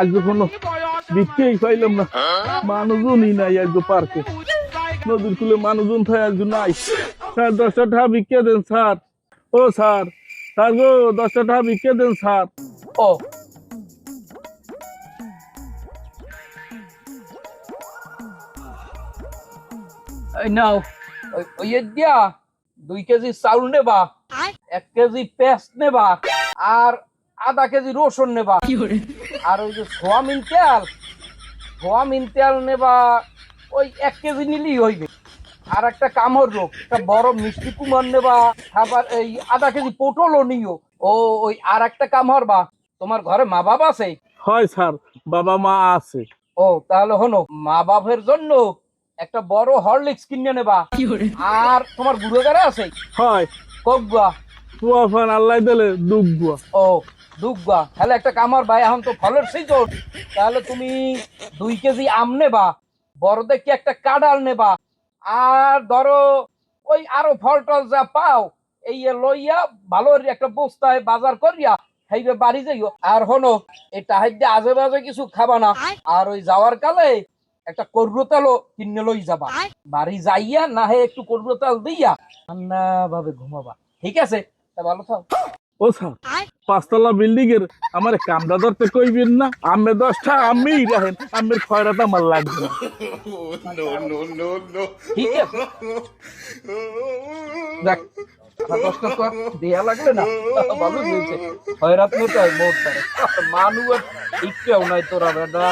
আজ কোনো বিক্রেই পাইলাম না। মানুষজনই নাই আজ পার্কে। নদীর কুলে মানুষজন থাকে আজ নাই। স্যার দশটা টাকা বিক্রে দেন স্যার। ও স্যার। স্যার গো দশটা টাকা বিক্রে দেন স্যার। ও। নাও দিয়া দুই কেজি চাউল নেবা এক কেজি পেস্ট নেবা আর আধা কেজি রসুন নেবা। আর ওই যে সোয়াবিন তেল সোয়াবিন তেল নেবা ওই এক কেজি নিলেই হইবে। আর একটা কামড় রোগ একটা বড় মিষ্টি কুমার নেবা আবার এই আধা কেজি পটলও নিও। ও ওই আর একটা কামড় বা তোমার ঘরে মা বাবা আছে? হয় স্যার বাবা মা আছে। ও তাহলে হলো মা বাপের জন্য একটা বড় হরলিক্স কিনে নেবা। আর তোমার বুড়ো গাড়া আছে? হয়। কগুয়া তুয়াফান আল্লাহ দিলে দুগুয়া ও দুগুয়া তাহলে একটা কামার ভাই এখন তো ফলের সিজন তাহলে তুমি দুই কেজি আম নেবা বড় দেখে একটা কাঁঠাল নেবা। আর ধরো ওই আরও ফল টল যা পাও এই লইয়া ভালো একটা বস্তায় বাজার করিয়া খাইবে বাড়ি যাইও। আর হনো এটা হাইতে আজে বাজে কিছু খাবা না। আর ওই যাওয়ার কালে একটা করব তেলও কিনে লই যাবা। বাড়ি যাইয়া না হে একটু করব তেল দিয়া ঠান্ডা ভাবে ঘুমাবা। ঠিক আছে? তা ভালো থাও। ও স্যার পাঁচতলা বিল্ডিং এর আমার কামড়া ধরতে কইবেন না। আমি দশটা আমি রাখেন আমের খয়রাত আমার লাগবে না। দেয়া লাগলে না। ভালো হয়েছে। মোট মানুষ ইচ্ছেও নাই তোরা বেটা।